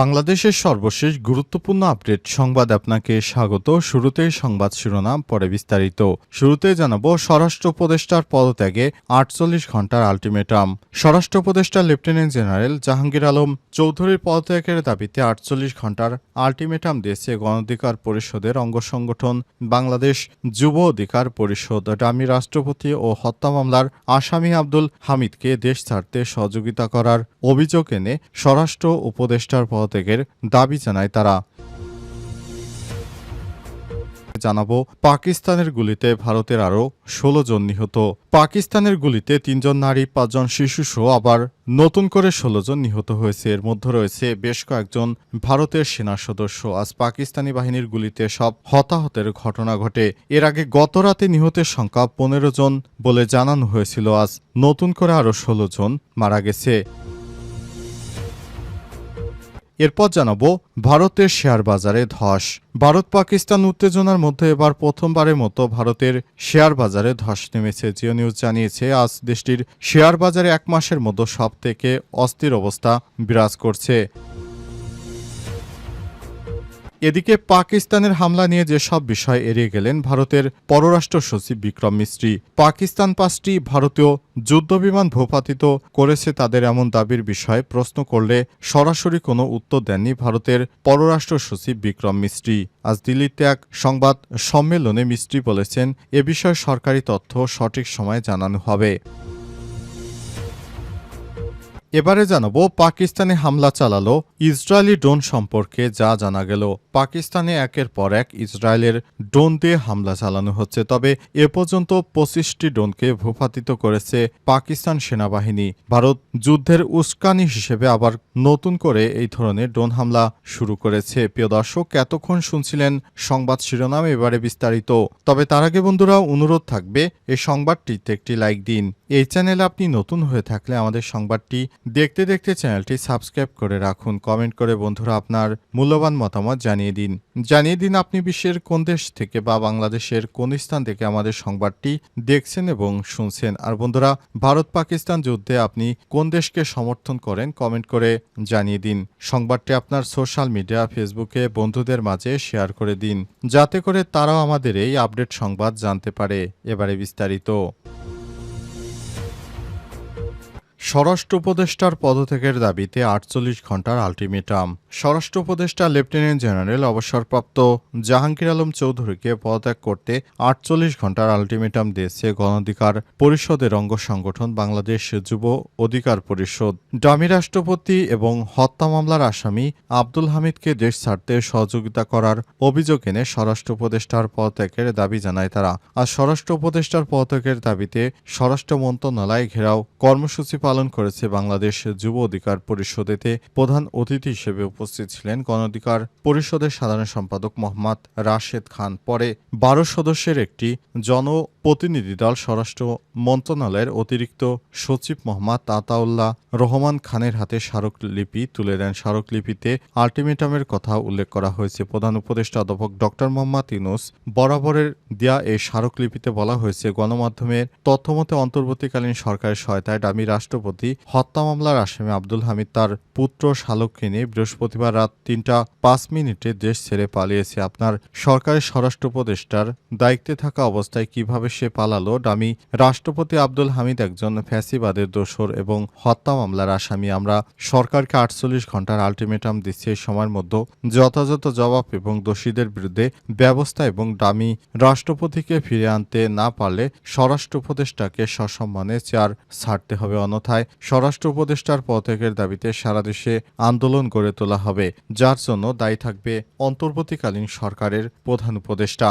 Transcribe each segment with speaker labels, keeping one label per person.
Speaker 1: বাংলাদেশের সর্বশেষ গুরুত্বপূর্ণ আপডেট সংবাদ আপনাকে স্বাগত। শুরুতেই সংবাদ শিরোনাম, পরে বিস্তারিত। শুরুতে জানাব, স্বরাষ্ট্র উপদেষ্টার পদত্যাগে আটচল্লিশ ঘণ্টার আলটিমেটাম। স্বরাষ্ট্র উপদেষ্টা লেফটেন্যান্ট জেনারেল জাহাঙ্গীর আলম চৌধুরীর পদত্যাগের দাবিতে আটচল্লিশ ঘণ্টার আলটিমেটাম দিয়েছে গণঅধিকার পরিষদের অঙ্গ সংগঠন বাংলাদেশ যুব অধিকার পরিষদ। ডামি রাষ্ট্রপতি ও হত্যা মামলার আসামি আব্দুল হামিদকে দেশ ছাড়তে সহযোগিতা করার অভিযোগ এনে স্বরাষ্ট্র উপদেষ্টার পদত্যাগের দাবি জানায় তারা। জানাব, পাকিস্তানের গুলিতে ভারতের আরও ষোলো জন নিহত। পাকিস্তানের গুলিতে তিনজন নারী, পাঁচজন শিশু সহ আবার নতুন করে ষোলো জন নিহত হয়েছে। এর মধ্যে রয়েছে বেশ কয়েকজন ভারতের সেনা সদস্য। আজ পাকিস্তানি বাহিনীর গুলিতে সব হতাহতের ঘটনা ঘটে। এর আগে গত রাতে নিহতের সংখ্যা পনেরো জন বলে জানানো হয়েছিল। আজ নতুন করে আরও ষোলো জন মারা গেছে। এরপর জানাব ভারতের শেয়ার বাজারে ধস। ভারত পাকিস্তান উত্তেজনার মধ্যে এবার প্রথমবারের মতো ভারতের শেয়ার বাজারে ধস নেমেছে। জিও নিউজ জানিয়েছে, আজ দেশটির শেয়ার বাজারে এক মাসের মতো সব থেকে অস্থির অবস্থা বিরাজ করছে। এদিকে পাকিস্তানের হামলা নিয়ে যেসব বিষয় এড়িয়ে গেলেন ভারতের পররাষ্ট্র সচিব বিক্রম মিস্ত্রি, পাকিস্তান পাঁচটি ভারতীয় যুদ্ধবিমান ভূপাতিত করেছে তাদের এমন দাবির বিষয়ে প্রশ্ন করলে সরাসরি কোনো উত্তর দেননি ভারতের পররাষ্ট্র সচিব বিক্রম মিস্ত্রি। আজ দিল্লিতে এক সংবাদ সম্মেলনে মিস্ত্রি বলেছেন, এ বিষয়ে সরকারি তথ্য সঠিক সময়ে জানানো হবে। এবারে জানাব, পাকিস্তানে হামলা চালালো ইসরায়েলি ড্রোন সম্পর্কে যা জানা গেল। পাকিস্তানে একের পর এক ইসরায়েলের ড্রোন দিয়ে হামলা চালানো হচ্ছে। তবে এ পর্যন্ত পঁচিশটি ড্রোনকে ভূপাতিত করেছে পাকিস্তান সেনাবাহিনী। ভারত যুদ্ধের উস্কানি হিসেবে আবার নতুন করে এই ধরনের ড্রোন হামলা শুরু করেছে। প্রিয় দর্শক, এতক্ষণ শুনছিলেন সংবাদ শিরোনাম, এবারে বিস্তারিত। তবে তার আগে বন্ধুরা, অনুরোধ থাকবে এই সংবাদটিতে একটি লাইক দিন। এই চ্যানেলে আপনি নতুন হয়ে থাকলে আমাদের সংবাদটি দেখতে দেখতে চ্যানেলটি সাবস্ক্রাইব করে রাখুন। কমেন্ট করে বন্ধুরা আপনার মূল্যবান মতামত জানিয়ে দিন। জানিয়ে দিন আপনি বিশ্বের কোন দেশ থেকে বা বাংলাদেশের কোন স্থান থেকে আমাদের সংবাদটি দেখছেন এবং শুনছেন। আর বন্ধুরা, ভারত পাকিস্তান যুদ্ধে আপনি কোন দেশকে সমর্থন করেন কমেন্ট করে জানিয়ে দিন। সংবাদটি আপনার সোশ্যাল মিডিয়া, ফেসবুকে বন্ধুদের মাঝে শেয়ার করে দিন। যাতে করে তারাও আমাদের এই আপডেট সংবাদ জানতে পারে। এবারে বিস্তারিত। স্বরাষ্ট্র উপদেষ্টার পদত্যাগের দাবিতে আটচল্লিশ ঘণ্টার আলটিমেটাম। স্বরাষ্ট্র উপদেষ্টা লেফটেন্যান্ট জেনারেল অবসরপ্রাপ্ত জাহাঙ্গীর আলম চৌধুরীকে পদত্যাগ করতে আটচল্লিশ ঘণ্টার আলটিমেটাম দিয়েছে গণঅধিকার পরিষদের অঙ্গ সংগঠন বাংলাদেশ যুব অধিকার পরিষদ। ডামি রাষ্ট্রপতি এবং হত্যা মামলার আসামি আব্দুল হামিদকে দেশ ছাড়তে সহযোগিতা করার অভিযোগ এনে স্বরাষ্ট্র উপদেষ্টার পদত্যাগের দাবি জানায় তারা। আর স্বরাষ্ট্র উপদেষ্টার পদত্যাগের দাবিতে স্বরাষ্ট্র মন্ত্রণালয় ঘেরাও কর্মসূচি পালন করেছে বাংলাদেশ যুব অধিকার পরিষদেতে প্রধান অতিথি হিসেবে উপস্থিত ছিলেন গণঅধিকার পরিষদের সাধারণ সম্পাদক মোহাম্মদ রাশেদ খান। পরে বারো সদস্যের একটি জনপ্রতিনিধি দল স্বরাষ্ট্র মন্ত্রণালয়ের অতিরিক্ত সচিব মোহাম্মদ আতাউল্লাহ রহমান খানের হাতে স্মারকলিপি তুলে দেন। স্মারকলিপিতে আলটিমেটামের কথা উল্লেখ করা হয়েছে। প্রধান উপদেষ্টা অধ্যাপক ডক্টর মোহাম্মদ ইউনুস বরাবরের দেয়া এই স্মারকলিপিতে বলা হয়েছে, গণমাধ্যমের তথ্যমতে অন্তর্বর্তীকালীন সরকারের সহায়তায় ডামি রাষ্ট্রপতি হত্যা মামলার আসামি আব্দুল হামিদ তার পুত্র শালককে নিয়ে বৃহস্পতিবার রাত তিনটা পাঁচ মিনিটে দেশ ছেড়ে পালিয়েছে। আপনার সরকারের স্বরাষ্ট্র উপদেষ্টার দায়িত্বে থাকা অবস্থায় কীভাবে সে পালালো। ডামি রাষ্ট্রপতি আব্দুল হামিদ একজন ফ্যাসিবাদের দোসর এবং হত্যা মামলার আসামি। আমরা সরকারকে আটচল্লিশ ঘণ্টার আলটিমেটাম দিচ্ছি এই সময়ের মধ্যে। যথাযথ জবাব এবং দোষীদের বিরুদ্ধে ব্যবস্থা এবং ডামি রাষ্ট্রপতিকে ফিরে আনতে না পারলে স্বরাষ্ট্র উপদেষ্টাকে সসম্মানে চেয়ার ছাড়তে হবে। অন্যথায় স্বরাষ্ট্র উপদেষ্টার পদত্যাগের দাবিতে সারা দেশে আন্দোলন গড়ে তোলা হবে। যার জন্য দায়ী থাকবে অন্তর্বর্তীকালীন সরকারের প্রধান উপদেষ্টা।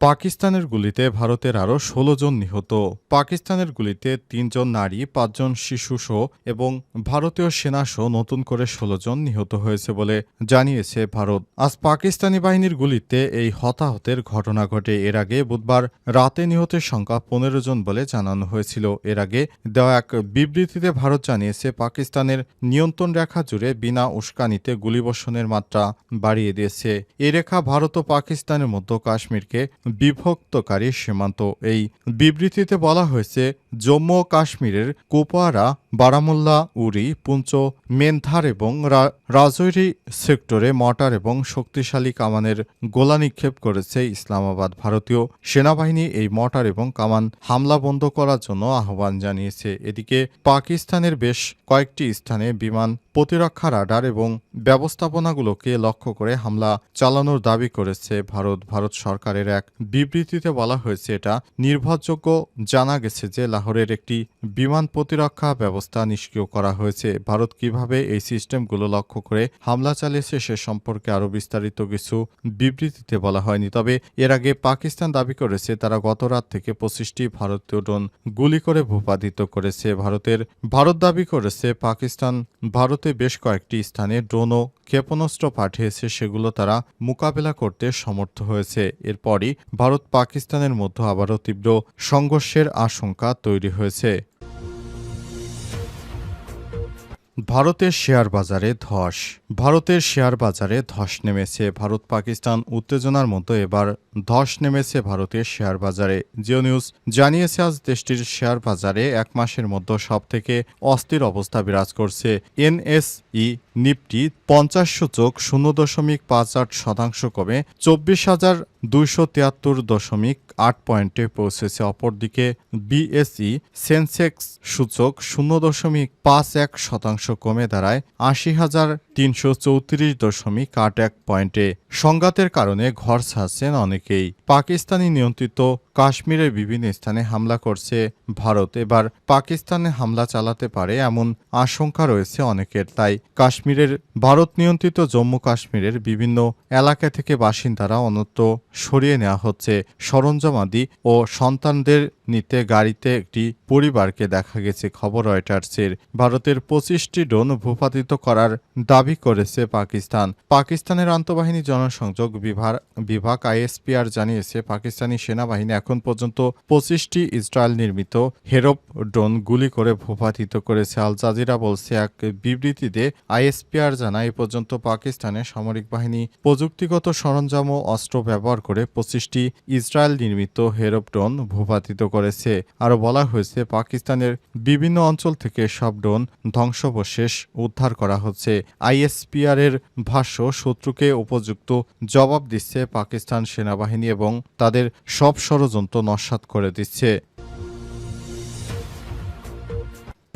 Speaker 1: পাকিস্তানের গুলিতে ভারতের আরও ষোলো জন নিহত। পাকিস্তানের গুলিতে তিনজন নারী, পাঁচজন শিশুসহ এবং ভারতীয় সেনাসহ নতুন করে ষোলো জন নিহত হয়েছে বলে জানিয়েছে ভারত। আজ পাকিস্তানি বাহিনীর গুলিতে এই হতাহতের ঘটনা ঘটে। এর আগে বুধবার রাতে নিহতের সংখ্যা পনেরো জন বলে জানানো হয়েছিল। এর আগে দেওয়া এক বিবৃতিতে ভারত জানিয়েছে, পাকিস্তানের নিয়ন্ত্রণ রেখা জুড়ে বিনা উস্কানিতে গুলিবর্ষণের মাত্রা বাড়িয়ে দিয়েছে। এ রেখা ভারত ও পাকিস্তানের মধ্য কাশ্মীরকে বিভক্তকারী সীমান্ত। এই বিবৃতিতে বলা হয়েছে, জম্মু কাশ্মীরের কুপওয়ারা, বারামুল্লা, উরি, পুঞ্চ মেনধার এবং রাজৌরি সেক্টরে মর্টার এবং শক্তিশালী কামানের গোলা নিক্ষেপ করেছে ইসলামাবাদ। ভারতীয় সেনাবাহিনী এই মর্টার এবং কামান হামলা বন্ধ করার জন্য আহ্বান জানিয়েছে। এদিকে পাকিস্তানের বেশ কয়েকটি স্থানে বিমান প্রতিরক্ষা রাডার এবং ব্যবস্থাপনাগুলোকে লক্ষ্য করে হামলা চালানোর দাবি করেছে ভারত। ভারত সরকারের এক বিবৃতিতে বলা হয়েছে, এটা নির্ভরযোগ্য। জানা গেছে যে লাহোরের একটি বিমান প্রতিরক্ষা ব্যবস্থা নিষ্ক্রিয় করা হয়েছে। ভারত কীভাবে এই সিস্টেমগুলো লক্ষ্য করে হামলা চালিয়েছে সে সম্পর্কে আরও বিস্তারিত কিছু বিবৃতিতে বলা হয়নি। তবে এর আগে পাকিস্তান দাবি করেছে, তারা গত রাত থেকে পঁচিশটি ভারতীয় ড্রোন গুলি করে ভূপাতিত করেছে। ভারতের, ভারত দাবি করেছে, পাকিস্তান ভারতে বেশ কয়েকটি স্থানে ড্রোন ও ক্ষেপণাস্ত্র পাঠিয়েছে, সেগুলো তারা মোকাবেলা করতে সমর্থ হয়েছে। এরপরই ভারত পাকিস্তানের মধ্যে আবারও তীব্র সংঘর্ষের আশঙ্কা তৈরি হয়েছে। ভারতের শেয়ার বাজারে ধস। ভারতের শেয়ার বাজারে ধস নেমেছে। ভারত, পাকিস্তান উত্তেজনার মতো এবার ধস নেমেছে ভারতের শেয়ার বাজারে। জিও নিউজ জানিয়েছে, আজ দেশটির শেয়ার বাজারে এক মাসের মধ্যে সবথেকে অস্থির অবস্থা বিরাজ করছে। এনএসই নিফটি পঞ্চাশ সূচক শূন্য দশমিক পাঁচ আট শতাংশ কমে চব্বিশ হাজার দুইশো তিয়াত্তর দশমিক আট পয়েন্টে পৌঁছেছে। অপরদিকে বিএসই সেন্সেক্স সূচক শূন্য দশমিক পাঁচ এক শতাংশ কমে দাঁড়ায় আশি হাজার তিনশো চৌত্রিশ দশমিক আট এক পয়েন্টে সংঘাতের কারণে ঘর ছাড়ছেন অনেকেই। পাকিস্তানি নিয়ন্ত্রিত কাশ্মীরের বিভিন্ন স্থানে হামলা করছে ভারত। এবার পাকিস্তানে হামলা চালাতে পারে এমন আশঙ্কা রয়েছে অনেকের। তাই কাশ্মীরের ভারত নিয়ন্ত্রিত জম্মু কাশ্মীরের বিভিন্ন এলাকা থেকে বাসিন্দারা অন্যত্র সরিয়ে নেওয়া হচ্ছে। সরঞ্জামাদি ও সন্তানদের নিতে গাড়িতে একটি পরিবারকে দেখা গেছে খবর রয়টার্সের। ভারতের পঁচিশটি ড্রোন ভূপাতিত করার দাবি করেছে পাকিস্তান। পাকিস্তানের আন্তঃবাহিনী জনসংযোগ বিভাগ বিভাগ আইএসপিআর জানিয়েছে, পাকিস্তানি সেনাবাহিনী এখন পর্যন্ত পঁচিশটি ইসরায়েল নির্মিত হেরপ ড্রোন গুলি করে ভূপাতিত করেছে। আল জাজিরা বলছে, এক বিবৃতিতে আইএসপিআর জানায়, এ পর্যন্ত পাকিস্তানের সামরিক বাহিনী প্রযুক্তিগত সরঞ্জাম ও অস্ত্র ব্যবহার করে পঁচিশটি ইসরায়েল নির্মিত হেরপ ড্রোন ভূপাতিত করেছে। আরও বলা হয়েছে, পাকিস্তানের বিভিন্ন অঞ্চল থেকে সব ড্রোন ধ্বংসবশেষ উদ্ধার করা হচ্ছে। আইএসপিআর এর ভাষ্য, শত্রুকে উপযুক্ত জবাব দিচ্ছে পাকিস্তান সেনাবাহিনী এবং তাদের সব ষড়যন্ত্র নস্যাৎ করে দিচ্ছে।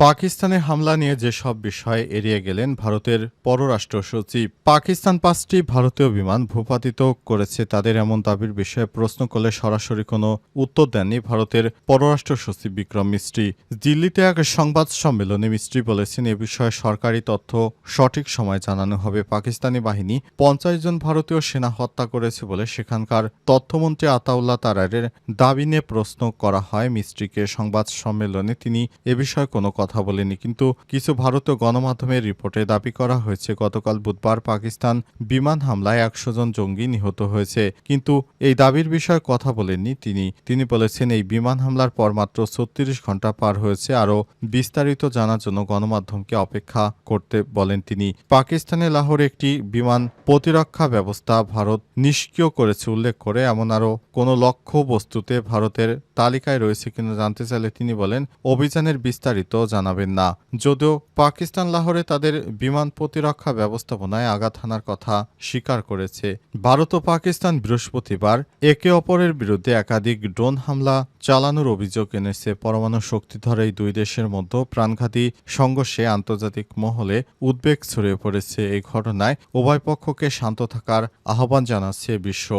Speaker 1: পাকিস্তানে হামলা নিয়ে যেসব বিষয়ে এড়িয়ে গেলেন ভারতের পররাষ্ট্র সচিব, পাকিস্তান পাঁচটি ভারতীয় বিমান ভূপাতিত করেছে। তাদের এমন দাবির বিষয়ে প্রশ্ন করলে সরাসরি কোনো উত্তর দেননি ভারতের পররাষ্ট্র সচিব বিক্রম মিস্ত্রি। দিল্লিতে এক সংবাদ সম্মেলনে মিস্ত্রি বলেছেন, এ বিষয়ে সরকারি তথ্য সঠিক সময় জানানো হবে। পাকিস্তানি বাহিনী পঞ্চাশ জন ভারতীয় সেনা হত্যা করেছে বলে সেখানকার তথ্যমন্ত্রী আতাউল্লাহ তারারের দাবি নিয়ে প্রশ্ন করা হয়। মিস্ত্রিকে সংবাদ সম্মেলনে তিনি এ বিষয়ে কোনো কথা বলেনি, কিন্তু কিছু ভারতীয় গণমাধ্যমের রিপোর্টে দাবি করা হয়েছে, গতকাল বুধবার পাকিস্তান বিমান হামলায় একশো জন জঙ্গি নিহত হয়েছে। কিন্তু এই দাবির বিষয়ে কথা বলেননি তিনি। তিনি বলেছেন, এই বিমান হামলার পর মাত্র ছত্রিশ ঘণ্টা পার হয়েছে। আরও বিস্তারিত জানার জন্য গণমাধ্যমকে অপেক্ষা করতে বলেন তিনি। পাকিস্তানে লাহোরে একটি বিমান প্রতিরক্ষা ব্যবস্থা ভারত নিষ্ক্রিয় করেছে উল্লেখ করে, এমন আরও কোনো লক্ষ্য বস্তুতে ভারতের তালিকায় রয়েছে কিনা জানতে চাইলে তিনি বলেন, অভিযানের বিস্তারিত জানাবেন না। যদিও পাকিস্তান লাহোরে তাদের বিমান প্রতিরক্ষা ব্যবস্থাপনায় আঘাত হানার কথা স্বীকার করেছে। ভারত ও পাকিস্তান বৃহস্পতিবার একে অপরের বিরুদ্ধে একাধিক ড্রোন হামলা চালানোর অভিযোগ এনেছে। পরমাণু শক্তিধর এই দুই দেশের মধ্যে প্রাণঘাতী সংঘর্ষে আন্তর্জাতিক মহলে উদ্বেগ ছড়িয়ে পড়েছে। এই ঘটনায় উভয় পক্ষকে শান্ত থাকার আহ্বান জানাচ্ছে বিশ্ব।